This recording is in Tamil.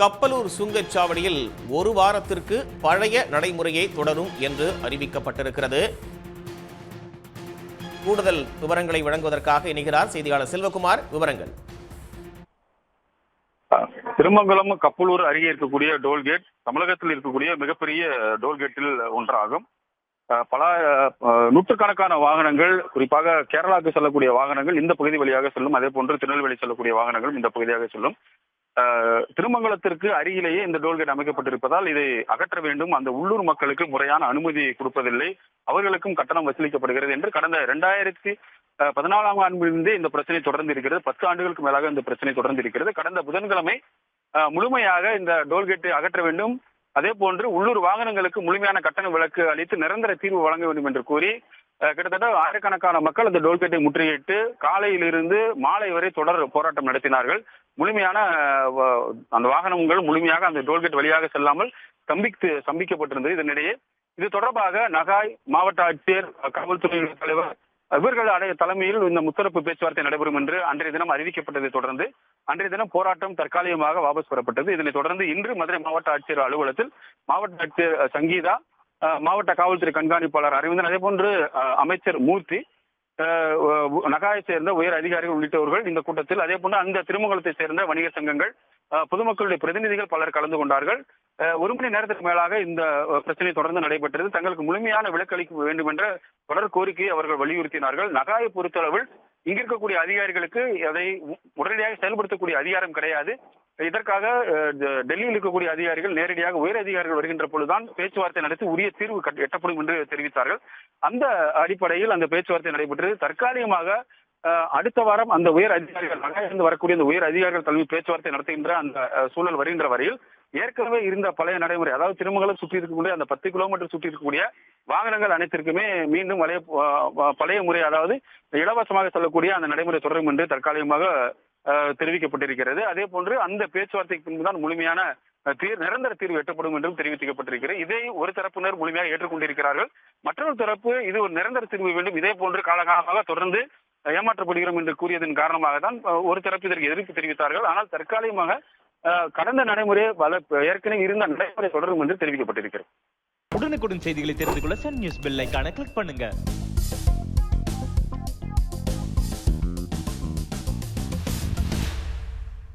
கப்பலூர் சுங்கச்சாவடியில் ஒரு வாரத்திற்கு பழைய நடைமுறையை தொடரும் என்று அறிவிக்கப்பட்டிருக்கிறது. கூடுதல் விவரங்களை வழங்குவதற்காக இணைகிறார் செய்தியாளர் செல்வகுமார் விவரங்கள். திருமங்கலம் கப்பலூர் அருகே இருக்கக்கூடிய டோல்கேட் தமிழகத்தில் இருக்கக்கூடிய மிகப்பெரிய டோல்கேட்டில் ஒன்றாகும். பல நூற்றுக்கணக்கான வாகனங்கள் குறிப்பாக கேரளாவுக்கு செல்லக்கூடிய வாகனங்கள் இந்த பகுதி வழியாக செல்லும். அதே போன்று திருநெல்வேலி செல்லக்கூடிய வாகனங்கள் இந்த பகுதியாக செல்லும். திருமங்கலத்திற்கு அருகிலேயே இந்த டோல்கேட் அமைக்கப்பட்டிருப்பதால் இதை அகற்ற வேண்டும். அந்த உள்ளூர் மக்களுக்கு முறையான அனுமதி கொடுப்பதில்லை. அவர்களுக்கும் கட்டணம் வசூலிக்கப்படுகிறது என்று கடந்த இரண்டாயிரத்தி பதினாலாம் ஆண்டிலிருந்தே இந்த பிரச்சனை தொடர்ந்து இருக்கிறது பத்து ஆண்டுகளுக்கு மேலாக இந்த பிரச்சனை தொடர்ந்து இருக்கிறது கடந்த புதன்கிழமை முழுமையாக இந்த டோல்கேட்டை அகற்ற வேண்டும். அதே போன்று உள்ளூர் வாகனங்களுக்கு முழுமையான கட்டண விலக்கு அளித்து நிரந்தர தீர்வு வழங்க வேண்டும் என்று கூறி கிட்டத்தட்ட ஆயிரக்கணக்கான மக்கள் அந்த டோல்கேட்டை முற்றுகையிட்டு காலையிலிருந்து மாலை வரை தொடர் போராட்டம் நடத்தினார்கள். முழுமையான வ- அந்த வாகனங்கள் முழுமையாக அந்த டோல்கேட் வழியாக செல்லாமல் ஸ்தம்பித்து ஸ்தம்பிக்கப்பட்டிருந்தது. இதனிடையே இது தொடர்பாக நகாய் மாவட்ட ஆட்சியர் காவல்துறை தலைவர் இவர்கள் அடைய தலைமையில் இந்த முத்தரப்பு பேச்சுவார்த்தை நடைபெறும் என்று அன்றைய தினம் அறிவிக்கப்பட்டதை தொடர்ந்து அன்றைய தினம் போராட்டம் தற்காலிகமாக வாபஸ் பெறப்பட்டது. இதனைத் தொடர்ந்து இன்று மதுரை மாவட்ட ஆட்சியர் அலுவலகத்தில் மாவட்ட ஆட்சியர் சங்கீதா மாவட்ட காவல்துறை கண்காணிப்பாளர் அரவிந்தன் அதே போன்று அமைச்சர் மூர்த்தி நகாயை சேர்ந்த உயர் அதிகாரிகள் உள்ளிட்டவர்கள் இந்த கூட்டத்தில் அதே போன்று அந்த திருமங்கலத்தை சேர்ந்த வணிக சங்கங்கள் பொதுமக்களுடைய பிரதிநிதிகள் பலர் கலந்து கொண்டார்கள். ஒரு மணி நேரத்துக்கு மேலாக இந்த பிரச்சனை தொடர்ந்து நடைபெற்றது. தங்களுக்கு முழுமையான விலக்களிக்க வேண்டும் என்ற தொடர் கோரிக்கையை அவர்கள் வலியுறுத்தினார்கள். நகாயை பொறுத்தளவில் இங்க இருக்கக்கூடிய அதிகாரிகளுக்கு அதை உடனடியாக செயல்படுத்தக்கூடிய அதிகாரம் கிடையாது. இதற்காக டெல்லியில் இருக்கக்கூடிய அதிகாரிகள் நேரடியாக உயர் அதிகாரிகள் வருகின்ற பொழுதுதான் பேச்சுவார்த்தை நடத்தி உரிய தீர்வு எட்டப்படும் என்று தெரிவித்தார்கள். அந்த அடிப்படையில் அந்த பேச்சுவார்த்தை நடைபெற்றது. தற்காலிகமாக அடுத்த வாரம் அந்த உயர் அதிகாரிகள் நகாயிலிருந்து வரக்கூடிய அந்த உயர் அதிகாரிகள் தலைமை பேச்சுவார்த்தை நடத்துகின்ற அந்த சூழல் வருகின்ற வரையில் ஏற்கனவே இருந்த பழைய நடைமுறை அதாவது திருமங்கலம் சுற்றி இருக்கக்கூடிய அந்த பத்து கிலோமீட்டர் சுற்றி இருக்கக்கூடிய வாகனங்கள் அனைத்திற்குமே மீண்டும் பழைய பழைய முறை அதாவது இலவசமாக செல்லக்கூடிய அந்த நடைமுறை தொடரும் என்று தற்காலிகமாக தெரிவிக்கப்பட்டிருக்கிறது. அதே போன்று அந்த பேச்சுவார்த்தைக்கு பின்புதான் முழுமையான தீர் நிரந்தர தீர்வு எட்டப்படும் என்றும் தெரிவிக்கப்பட்டிருக்கிறது இதை ஒரு தரப்பினர் முழுமையாக ஏற்றுக்கொண்டிருக்கிறார்கள். மற்றொரு தரப்பு இது ஒரு நிரந்தர தீர்வு வேண்டும். இதே போன்று காலகாலமாக தொடர்ந்து ஏமாற்றப்படுகிறோம் என்று கூறியதன் காரணமாக தான் ஒரு தரப்பு இதற்கு எதிர்ப்பு தெரிவித்தார்கள். ஆனால் தற்காலிகமாக கடந்த நடைமுறை பல ஏற்கனவே இருந்த நடைமுறை தொடரும் என்று தெரிவிக்கப்பட்டிருக்கிறது. உடனுக்குடன் செய்திகளை தெரிந்து கொள்ள சன் நியூஸ் பெல் கிளிக் பண்ணுங்க.